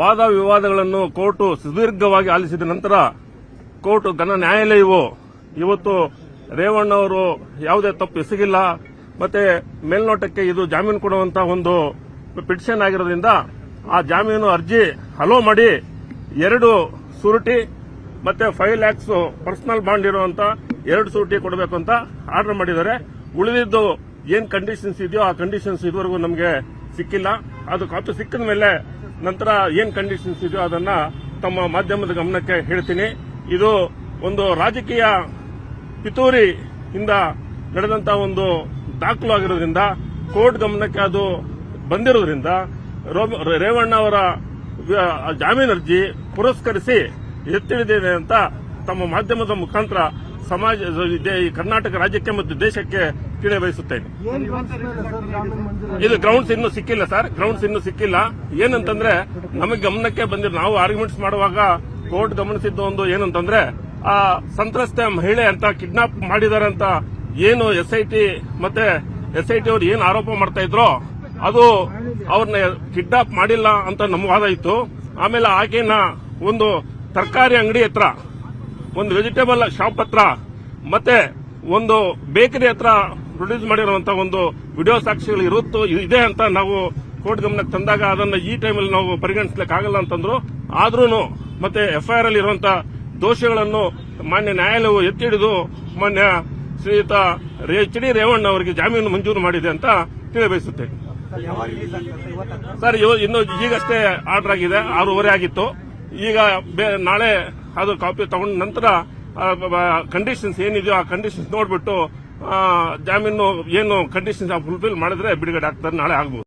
ವಾದ ವಿವಾದಗಳನ್ನು ಕೋರ್ಟ್ ಸುದೀರ್ಘವಾಗಿ ಆಲಿಸಿದ ನಂತರ ಕೋರ್ಟ್ ಘನ ನ್ಯಾಯಾಲಯವು ಇವತ್ತು ರೇವಣ್ಣ ಅವರು ಯಾವುದೇ ತಪ್ಪು ಎಸಗಿಲ್ಲ, ಮತ್ತೆ ಮೇಲ್ನೋಟಕ್ಕೆ ಇದು ಜಾಮೀನು ಕೊಡುವಂತಹ ಒಂದು ಪಿಟಿಷನ್ ಆಗಿರೋದ್ರಿಂದ ಆ ಜಾಮೀನು ಅರ್ಜಿ ಹಲೋ ಮಾಡಿ ಎರಡು ಸುರುಟಿ ಮತ್ತೆ ಫೈವ್ ಲ್ಯಾಕ್ಸ್ ಪರ್ಸನಲ್ ಬಾಂಡ್ ಇರುವಂತ ಎರಡು ಸುರುಟಿ ಕೊಡಬೇಕು ಅಂತ ಆರ್ಡರ್ ಮಾಡಿದ್ದಾರೆ. ಉಳಿದಿದ್ದು ಏನ್ ಕಂಡೀಷನ್ಸ್ ಇದೆಯೋ ಆ ಕಂಡೀಷನ್ಸ್ ಇದುವರೆಗೂ ನಮಗೆ ಸಿಕ್ಕಿಲ್ಲ. ಅದು ಕಾಪಿ ಸಿಕ್ಕಿದ ಮೇಲೆ ನಂತರ ಏನ್ ಕಂಡೀಷನ್ಸ್ ಇದೆಯೋ ಅದನ್ನ ತಮ್ಮ ಮಾಧ್ಯಮದ ಗಮನಕ್ಕೆ ಹೇಳ್ತೀನಿ. ಇದು ಒಂದು ರಾಜಕೀಯ ಪಿತೂರಿಯಿಂದ ನಡೆದಂತ ಒಂದು ದಾಖಲು ಆಗಿರೋದ್ರಿಂದ, ಕೋರ್ಟ್ ಗಮನಕ್ಕೆ ಅದು ಬಂದಿರೋದ್ರಿಂದ ರೇವಣ್ಣ ಅವರ ಜಾಮೀನು ಅರ್ಜಿ ಪುರಸ್ಕರಿಸಿ ಎತ್ತಿಳಿದಿದೆ ಅಂತ ತಮ್ಮ ಮಾಧ್ಯಮದ ಮುಖಾಂತರ ಸಮಾಜ ಕರ್ನಾಟಕ ರಾಜ್ಯಕ್ಕೆ ಮತ್ತು ದೇಶಕ್ಕೆ ತಿಳಿಯಬಯಸುತ್ತೇನೆ ಇದು ಗ್ರೌಂಡ್ಸ್ ಇನ್ನೂ ಸಿಕ್ಕಿಲ್ಲ ಸರ್ ಗ್ರೌಂಡ್ಸ್ ಇನ್ನೂ ಸಿಕ್ಕಿಲ್ಲ. ಏನಂತಂದ್ರೆ ನಮಗೆ ಗಮನಕ್ಕೆ ಬಂದಿರೋ ನಾವು ಆರ್ಗ್ಯುಮೆಂಟ್ಸ್ ಮಾಡುವಾಗ ಕೋರ್ಟ್ ಗಮನಿಸಿದ್ದು ಒಂದು ಏನಂತಂದ್ರೆ ಆ ಸಂತ್ರಸ್ತೆ ಮಹಿಳೆ ಅಂತ ಕಿಡ್ನಾಪ್ ಮಾಡಿದ್ದಾರೆ ಅಂತ ಏನು ಎಸ್ ಐ ಟಿ ಮತ್ತೆ ಎಸ್ ಐ ಟಿ ಅವ್ರು ಏನು ಆರೋಪ ಮಾಡ್ತಾ ಇದ್ರು ಅದು ಅವ್ರನ್ನ ಕಿಡ್ನಾಪ್ ಮಾಡಿಲ್ಲ ಅಂತ ನಮ್ಮ ವಾದ ಇತ್ತು. ಆಮೇಲೆ ಆಕೆನ ಒಂದು ತರಕಾರಿ ಅಂಗಡಿ ಹತ್ರ ಒಂದು ವೆಜಿಟೇಬಲ್ ಶಾಪ್ ಹತ್ರ ಮತ್ತೆ ಒಂದು ಬೇಕರಿ ಹತ್ರ ಪ್ರೊಡ್ಯೂಸ್ ಮಾಡಿರುವಂತ ಒಂದು ವಿಡಿಯೋ ಸಾಕ್ಷಿಗಳು ಇರುತ್ತೋ. ಇದೆ ಅಂತ ನಾವು ಕೋರ್ಟ್ ಗಮನಕ್ಕೆ ತಂದಾಗ ಅದನ್ನ ಈ ಟೈಮಲ್ಲಿ ನಾವು ಪರಿಗಣಿಸಲಿಕ್ಕೆ ಆಗಲ್ಲ ಅಂತಂದ್ರು. ಆದ್ರೂ ಮತ್ತೆ ಎಫ್ಐಆರ್ ಅಲ್ಲಿ ಇರುವಂತಹ ದೋಷಗಳನ್ನು ಮಾನ್ಯ ನ್ಯಾಯಾಲಯವು ಎತ್ತಿ ಹಿಡಿದು ಮಾನ್ಯ ಶ್ರೀಯುತ ಎಚ್ ಡಿ ರೇವಣ್ಣ ಅವರಿಗೆ ಜಾಮೀನು ಮಂಜೂರು ಮಾಡಿದೆ ಅಂತ ತಿಳಿಯಬಯಸುತ್ತೇನೆ. ಸರ್ ಇನ್ನು ಈಗಷ್ಟೇ ಆರ್ಡರ್ ಆಗಿದೆ. ಆರೂವರೆ ಆಗಿತ್ತು. ಈಗ ನಾಳೆ ಅದು ಕಾಪಿ ತಗೊಂಡ ನಂತರ ಕಂಡೀಷನ್ಸ್ ಏನಿದೆಯೋ ಆ ಕಂಡೀಷನ್ಸ್ ನೋಡ್ಬಿಟ್ಟು ಜಾಮೀನು ಏನು ಕಂಡೀಷನ್ಸ್ ಫುಲ್ಫಿಲ್ ಮಾಡಿದ್ರೆ ಬಿಡುಗಡೆ ಆಗ್ತಾರೆ ನಾಳೆ ಆಗ್ಬೋದು.